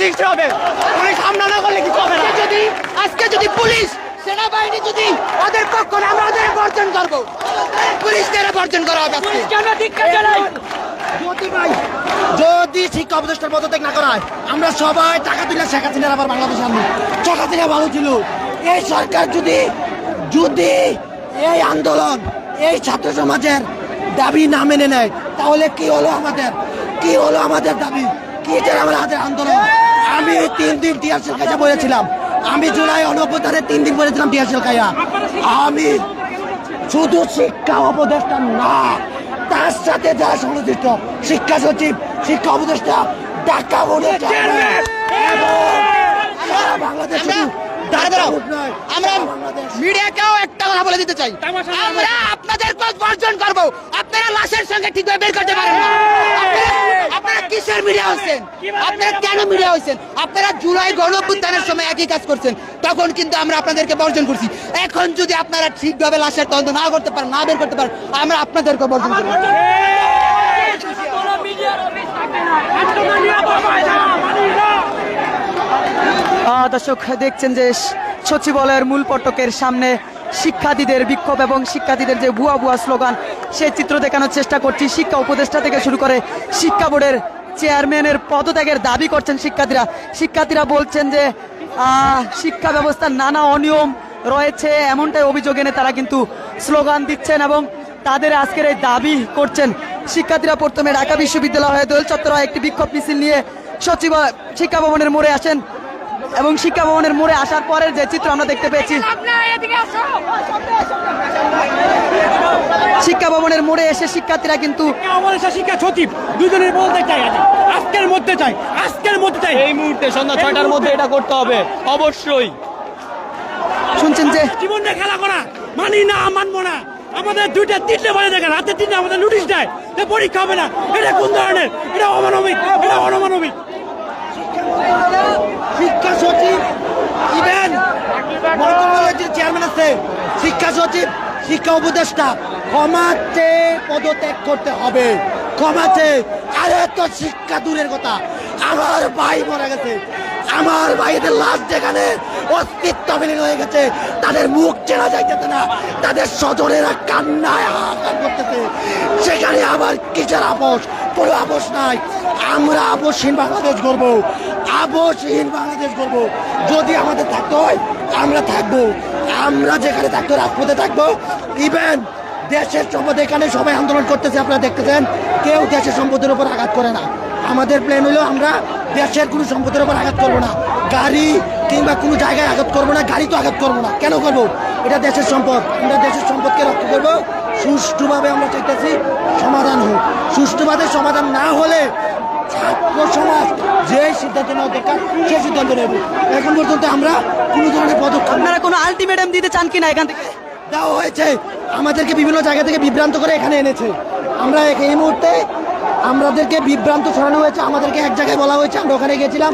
সৃষ্টি হবে। পুলিশ হামলা না করলে কিছু হবে না? যদি আজকে যদি পুলিশ সেনাবাহিনী যদি ওদের পক্ষ না আমরা ওদের বর্জন করব। পুলিশকে বর্জন করা হবে। যদি শিক্ষা উপদেষ্টার পদত্যাগ না করা হয় আমরা সবাই টাকা তুলে শেখ হাসিনার আবার বাংলাদেশ আনব শেখ হাসিনা ভালো ছিল। এই সরকার যদি যদি এই আন্দোলন এই ছাত্র সমাজের দাবি না মেনে নেয় তাহলে কি হলো আমাদের? কি হলো আমাদের দাবি? কি যে আমাদের আন্দোলন? আমি তিন দিন টিয়ারশেল কাজা বলেছিলাম। আমি জুলাই অনভ্যুত্থানে তিন দিন বলেছিলাম টিয়ারশেল কাজা আমি শুধু শিক্ষা উপদেষ্টা না তার সাথে যারা সংশ্লিষ্ট শিক্ষা সচিব শিক্ষা উপদেষ্টা ঢাকা বোর্ডের আমরা। মিডিয়াকেও একটা কথা বলে দিতে চাই। আমরা আপনাদের বর্জন করব। আপনারা লাশের সঙ্গে ঠিকভাবে বের করতে পারেন না। কিসের মিডিয়া হচ্ছেন আপনারা কেন মিডিয়া হচ্ছেন আপনারা জুলাই গণঅভ্যুত্থানের সময় একই কাজ করছেন। তখন কিন্তু আমরা আপনাদেরকে বর্জন করছি। এখন যদি আপনারা ঠিকভাবে লাশের তদন্ত না করতে পারেন, না বের করতে পারেন, আমরা আপনাদেরকে বর্জন করব। দর্শক, দেখছেন যে সচিবালয়ের মূল পটকের সামনে শিক্ষার্থীদের বিক্ষোভ এবং শিক্ষার্থীদের যে ভুয়া ভুয়া স্লোগান, সেই চিত্র দেখানোর চেষ্টা করছি। শিক্ষা উপদেষ্টা থেকে শুরু করে শিক্ষা বোর্ডের চেয়ারম্যানের পদত্যাগের দাবি করছেন শিক্ষার্থীরা। শিক্ষার্থীরা বলছেন যে শিক্ষা ব্যবস্থার নানা অনিয়ম রয়েছে, এমনটাই অভিযোগ এনে তারা কিন্তু স্লোগান দিচ্ছেন এবং তাদের আজকের এই দাবি করছেন। শিক্ষার্থীরা প্রথমে ঢাকা বিশ্ববিদ্যালয় দোল চত্বরে একটি বিক্ষোভ মিছিল নিয়ে সচিব শিক্ষা ভবনের মোড়ে আসেন। এবং শিক্ষা ভবনের মোড়ে আসার পরের যে চিত্র আমরা দেখতে পেয়েছি শিক্ষা ভবনের মোড়ে এসে শিক্ষার্থীরা কিন্তু শিক্ষা সচিব দুজনের বলতে চাই আজকের মধ্যে চাই আজকের মধ্যে চাই। এই মুহূর্তে সন্ধ্যা ছয়টার মধ্যে এটা করতে হবে অবশ্যই। শুনছেন যে জীবনে খেলা করা মানি না মানবো না। আমাদের দুইটা তিনটে বাজে দেখেন রাতে তিনটে আমাদের নোটিশ দেয় যে পরীক্ষা হবে না। এটা কোন ধরনের? এটা অমানবিক এটা অনমানবিক শিক্ষা সচিব ইভেন মন্ত্রণালয়ের চেয়ারম্যান আছে। শিক্ষা সচিব, শিক্ষা উপদেষ্টা, ক্ষমাতে পদত্যাগ করতে হবে। ক্ষমাতে, আরে তো শিক্ষা দূরের কথা। আমার ভাই মারা গেছে। আমার ভাইদের লাশ যেখানে অস্তিত্ব হয়ে গেছে, তাদের মুখ চেনা যাইতেছে না। তাদের স্বজনেরা কান্নায় আবার কিসের আপোষ? কোনো আপোষ নাই। আমরা আপোষহীন বাংলাদেশ গড়বো। আপোষহীন বাংলাদেশ গড়বো। যদি আমাদের থাকতে হয়, আমরা থাকব। আমরা যেখানে থাকতো রাজপথে থাকব। ইভেন দেশের সম্পদ এখানে সবাই আন্দোলন করতেছে, আপনারা দেখতেছেন। কেউ দেশের সম্পদের উপর আঘাত করে না। আমাদের প্ল্যান হলো আমরা দেশের কোনো সম্পদের উপর আঘাত করব না। গাড়ি কিংবা কোনো জায়গায় আঘাত করব না, গাড়ি তো আঘাত করব না। কেন করব? এটা দেশের সম্পদ। আমরা দেশের সম্পদকে রক্ষা করব। সুষ্ঠুভাবে আমরা চাইতেছি সমাধান হোক। সুষ্ঠুভাবে সমাধান না হলে ছাত্র সমাজ যে সিদ্ধান্ত নেওয়া দরকার সে সিদ্ধান্ত নেব। এখন পর্যন্ত আমরা কোনো ধরনের পদক্ষেপ আপনারা কোনো আলটিমেটাম দিতে চান কিনা এখান থেকে? দেওয়া হয়েছে। আমাদেরকে বিভিন্ন জায়গা থেকে বিভ্রান্ত করে এখানে এনেছে। আমরা এই মুহূর্তে আমাদেরকে বিভ্রান্ত ছড়ানো হয়েছে। আমাদেরকে এক জায়গায় বলা হয়েছে আমরা ওখানে গেছিলাম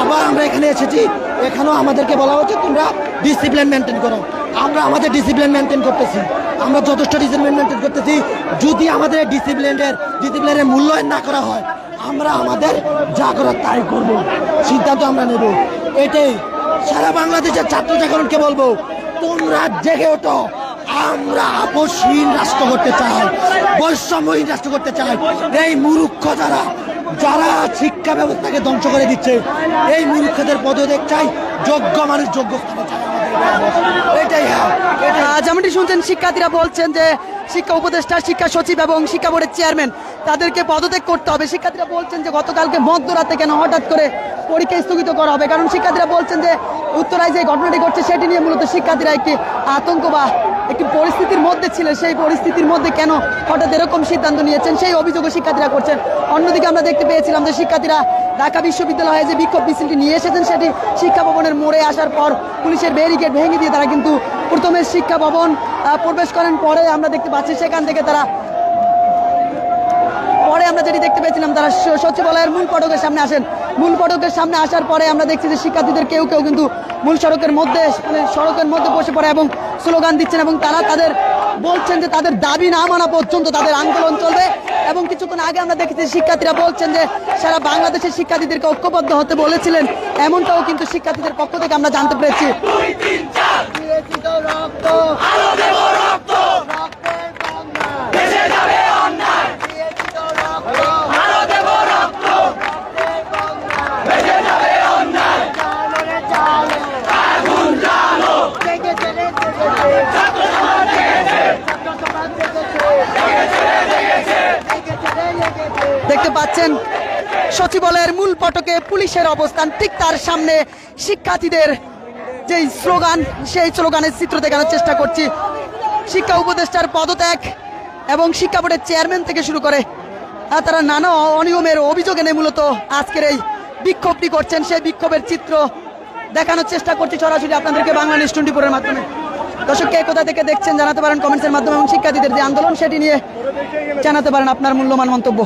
আবার আমরা এখানে এসেছি। এখানেও আমাদেরকে বলা হয়েছে তোমরা ডিসিপ্লিন মেনটেন করো। আমরা আমাদের ডিসিপ্লিন মেনটেন করতেছি। আমরা যথেষ্ট ডিসিপ্লিন করতেছি। যদি আমাদের ডিসিপ্লিনের ডিসিপ্লিনের মূল্যায়ন না করা হয়, আমরা আমাদের যা করার তাই করব। সিদ্ধান্ত আমরা নেব। এটাই সারা বাংলাদেশের ছাত্র জাগরণকে বলব, তোমরা জেগে ওঠো। আমরা আপসহীন রাষ্ট্র করতে চাই, বৈষম্যহীন রাষ্ট্র করতে চাই। এই মুরুক্ষ যারা যারা শিক্ষা ব্যবস্থাকে ধ্বংস করে দিচ্ছে, এই মুরুক্ষদের পদত্যাগ চাই, যোগ্য মানুষ যোগ্য স্থানে চাই যেমনটি শুনছেন, শিক্ষার্থীরা বলছেন যে শিক্ষা উপদেষ্টা, শিক্ষা সচিব এবং শিক্ষা বোর্ডের চেয়ারম্যান, তাদেরকে পদত্যাগ করতে হবে। শিক্ষার্থীরা বলছেন যে গতকালকে মধ্যরাতে কেন হঠাৎ করে পরীক্ষা স্থগিত করা হবে? কারণ শিক্ষার্থীরা বলছেন যে উত্তরায় যে ঘটনাটি ঘটছে, সেটি নিয়ে মূলত শিক্ষার্থীরা একটি আতঙ্ক বা একটি পরিস্থিতির মধ্যে ছিল। সেই পরিস্থিতির মধ্যে কেন হঠাৎ এরকম সিদ্ধান্ত নিয়েছেন? সেই অভিযোগও শিক্ষার্থীরা করছেন। অন্যদিকে আমরা দেখতে পেয়েছিলাম যে শিক্ষার্থীরা ঢাকা বিশ্ববিদ্যালয়ে যে বিক্ষোভ মিছিলটি নিয়ে এসেছেন, সেটি শিক্ষা ভবনের মোড়ে আসার পর পুলিশের ব্যারিকেড ভেঙে দিয়ে তারা কিন্তু প্রথমে শিক্ষা ভবন প্রবেশ করেন। পরে আমরা দেখতে পাচ্ছি সেখান থেকে তারা পরে আমরা যেটি দেখতে পেয়েছিলাম, তারা সচিবালয়ের মূল ফটকের সামনে আসেন। মূল ফটকের সামনে আসার পরে আমরা দেখছি যে শিক্ষার্থীদের কেউ কেউ কিন্তু মূল সড়কের মধ্যে মানে সড়কের মধ্যে বসে পড়ে এবং স্লোগান দিচ্ছেন এবং তারা তাদের বলছেন যে তাদের দাবি না মানা পর্যন্ত তাদের আন্দোলন চলবে। এবং কিছুক্ষণ আগে আমরা দেখেছি শিক্ষার্থীরা বলছেন যে সারা বাংলাদেশের শিক্ষার্থীদেরকে ঐক্যবদ্ধ হতে বলেছিলেন। এমনটাও কিন্তু শিক্ষার্থীদের পক্ষ থেকে আমরা জানতে পেরেছি। দেখতে পাচ্ছেন। সচিবালয়ের মূল ফটকে পুলিশের অবস্থান, ঠিক তার সামনে শিক্ষার্থীদের যে স্লোগান, সেই স্লোগানের চিত্র দেখানোর চেষ্টা করছি। শিক্ষা উপদেষ্টার পদত্যাগ এবং শিক্ষা বোর্ডের চেয়ারম্যান থেকে শুরু করে তারা নানা অনিয়মের অভিযোগ এনে মূলত আজকের এই বিক্ষোভটি করছেন। সেই বিক্ষোভের চিত্র দেখানোর চেষ্টা করছি সরাসরি আপনাদেরকে বাংলা নিউজ টোয়েন্টি ফোরের মাধ্যমে। দর্শক, কে কোথা থেকে দেখছেন জানাতে পারেন কমেন্টসের মাধ্যমে এবং শিক্ষার্থীদের যে আন্দোলন, সেটি নিয়ে জানাতে পারেন আপনার মূল্যবান মন্তব্য।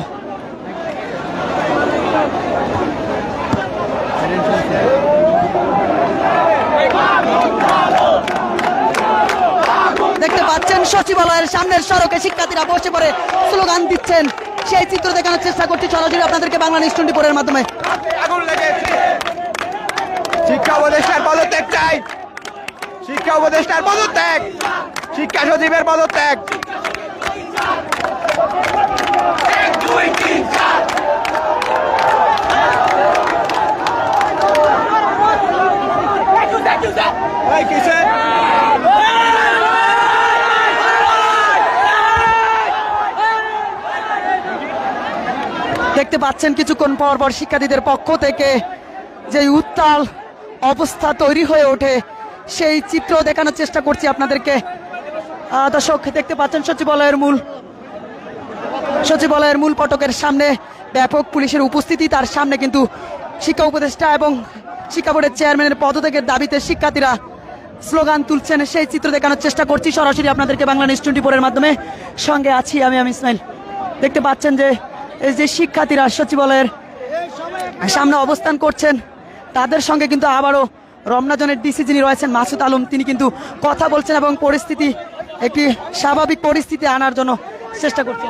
পাচ্ছেন সচিবালয়ের সামনের সড়কে শিক্ষার্থীরা বসে পড়ে স্লোগান দিচ্ছেন। সেই চিত্র দেখানোর চেষ্টা করছি সরাসরি আপনাদেরকে বাংলা নিউজ টোয়েন্টি ফোরের মাধ্যমে। শিক্ষা উপদেষ্টার পদত্যাগ চাই। শিক্ষা উপদেষ্টার পদত্যাগ। শিক্ষা সচিবের পদত্যাগ এই কিসের দেখতে পাচ্ছেন কিছুক্ষণ পর পর শিক্ষার্থীদের পক্ষ থেকে যে উত্তাল অবস্থা তৈরি হয়ে ওঠে, সেই চিত্র দেখানোর চেষ্টা করছি আপনাদেরকে। দর্শক, দেখতে পাচ্ছেন সচিবালয়ের মূল সচিবালয়ের মূল ফটকের সামনে ব্যাপক পুলিশের উপস্থিতি। তার সামনে কিন্তু শিক্ষা উপদেষ্টা এবং শিক্ষা বোর্ডের চেয়ারম্যানের পদত্যাগের দাবিতে শিক্ষার্থীরা স্লোগান তুলছেন। সেই চিত্র দেখানোর চেষ্টা করছি। সরাসরি আপনাদেরকে বাংলা নিউজ টোয়েন্টি ফোরের মাধ্যমে সঙ্গে আছি আমি আমি ইসমাইল। দেখতে পাচ্ছেন যে যে শিক্ষার্থীরা, সচিবালয়ের সামনে অবস্থান করছেন, তাদের সঙ্গে কিন্তু আবারও রমনাজনের ডিসি যিনি রয়েছেন, মাসুদ আলম, তিনি কিন্তু কথা বলছেন এবং পরিস্থিতি একটি স্বাভাবিক পরিস্থিতি আনার জন্য চেষ্টা করছেন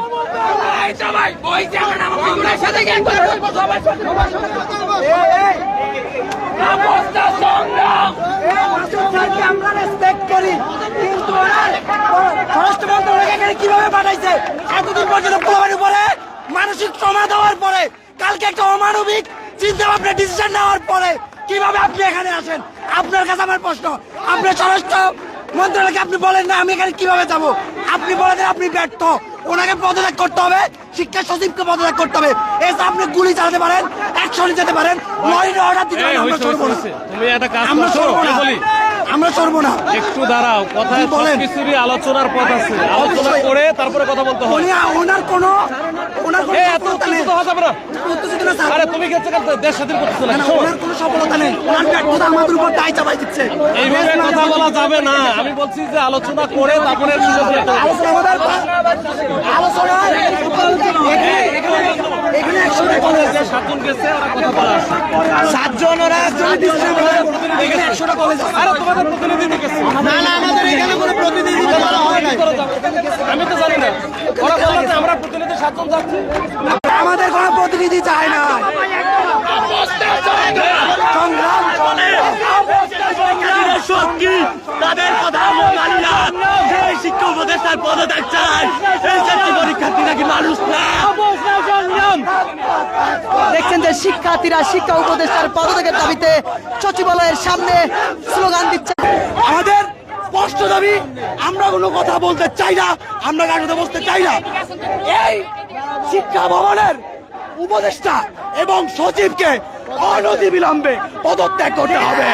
স্বরাষ্ট্র মন্ত্রণালয় এখানে কীভাবে পাঠাইছে এতদিন পর্যন্ত পোলাবাড়ি পরে মানসিক সময় দেওয়ার পরে কালকে একটা অমানবিক চিন্তা ভাবনা ডিসিশন নেওয়ার পরে কীভাবে আপনি এখানে আসেন? আপনার কাছে আমার প্রশ্ন। আপনার স্বরাষ্ট্র মন্ত্রণালয়কে আপনি বলেন না আমি এখানে কীভাবে যাব? আপনি বলে দেন আপনি ব্যর্থ। ওনাকে পদত্যাগ করতে হবে শিক্ষা সচিবকে পদত্যাগ করতে হবে। এসে আপনি গুলি চালাতে পারেন অ্যাকশনে যেতে পারেন লরির অর্ডার দিতে পারেন আমরা সরবো না। আমরা সরবো না। আমরা চলবো না একটু দাঁড়াও কথা বলেন। কিছুরই আলোচনার পথ আছে আলোচনা। করে তারপরে কথা বলতে হবে ওনার কোনো ওনার কোনো এত হওয়া যাবে না। উত্তেজিত না, স্যার। আরে তুমি গেছো কেন? দেশ স্বাধীন করতেছো না, না না, ওনার কোনো সফলতা নেই। ওনার ব্যর্থতা আমাদের উপর দায় চাপাই দিচ্ছে। এইভাবে কথা বলা যাবে না। আমি বলছি যে আলোচনা করে তারপরে আলোচনা আমাদের আলোচনা এখানে একশোটা সাতজন গেছে ওরা কথা বলা সাতজন ওরা একজন একশোটা কলেজ। আরে তোমাদের প্রতিনিধি না না আমাদের এখানে কোনো প্রতিনিধি হয় নাই আমি তো জানি না। ওরা বলল যে আমরা প্রতিনিধি সাতজন যাচ্ছি। আমাদের কোনো প্রতিনিধি চায় না। সংগ্রাম শক্তি তাদের কথা আমরা মানি না। সেই শিক্ষা উপদেষ্টার পদত্যাগ চাই এই চারটি পরীক্ষার্থী নাকি মানুষ না? দেখছেন যে শিক্ষার্থীরা শিক্ষা উপদেষ্টার পদত্যাগের দাবিতে সচিবালয়ের সামনে স্লোগান দিচ্ছে। আমাদের স্পষ্ট দাবি আমরা কোনো কথা বলতে চাই না আমরা গাড়িতে বসতে চাই না। এই শিক্ষা ভবনের উপদেষ্টা এবং সচিবকে অনতি বিলম্বে পদত্যাগ করতে হবে।